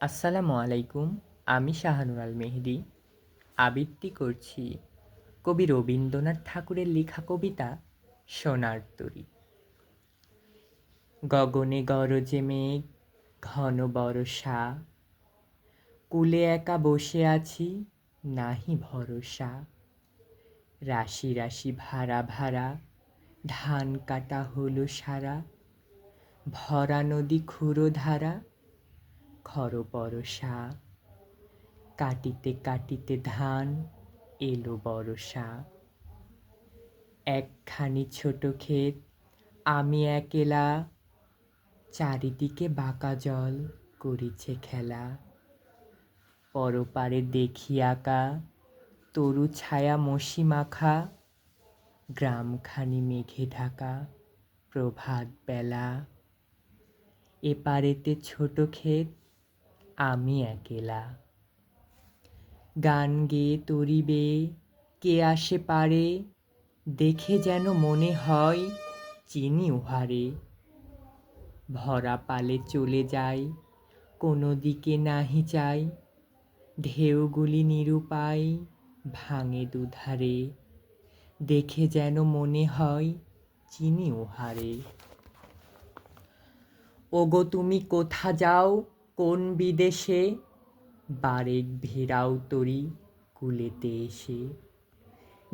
আসসালামু আলাইকুম, আমি শাহানুর আল মেহেদি। আবৃত্তি করছি কবি রবীন্দ্রনাথ ঠাকুরের লেখা কবিতা সোনার তরী। গগনে গরজে মেঘ, ঘন বরষা, কুলে একা বসে আছি, নাহি ভরসা। রাশি রাশি ভাড়া ভাড়া, ধান কাটা হলো সারা, ভরা নদী ক্ষুরো ধারা খর পরশা কাটিতে কাটিতে ধান এলো বরষা একখানি ছোট ক্ষেত, আমি একেলা। চারিদিকে বাঁকা জল করিছে খেলা। পরপারে দেখি আঁকা, তরু ছায়া মসি মাখা। গ্রামখানি মেঘে ঢাকা প্রভাত বেলা এপারেতে ছোট ক্ষেত আমি একেলা। গান গেয়ে তরিবে, কে আসে পারে, দেখে যেন মনে হয় চিনি উহারে। ভরা পালে চলে যাই, কোনো দিকে নাহি চাই ঢেউগুলি নিরুপায় ভাঙে দুধারে, দেখে যেন মনে হয় চিনি উহারে। ওগো, তুমি কোথা যাও? কোন বিদেশে? বারেক ভেরাও তরি কুলেতে এসে।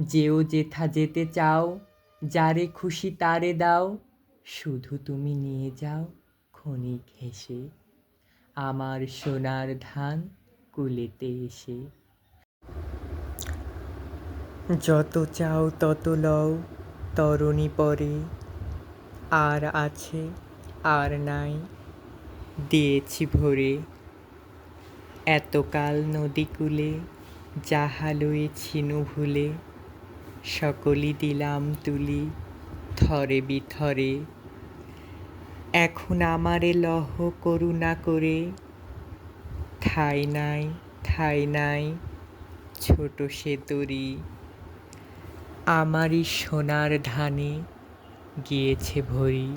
যেও যেথা যেতে চাও, যারে খুশি তারে দাও, শুধু তুমি নিয়ে যাও ক্ষণিক হেসে। আমার সোনার ধান কুলেতে এসে। যত চাও তত লও, তরণী পরে। আর আছে, আর নাই দিয়েছি ভরে। এতকাল নদীকূলে যাহা লয়েছিনু ভুলে সকলই দিলাম তুলি থরে বিথরে। এখন আমারে লহ করুণা করে, ঠাই নাই ঠাই নাই, ছোট সে তরি। আমারই সোনার ধানে গিয়েছে ভরি।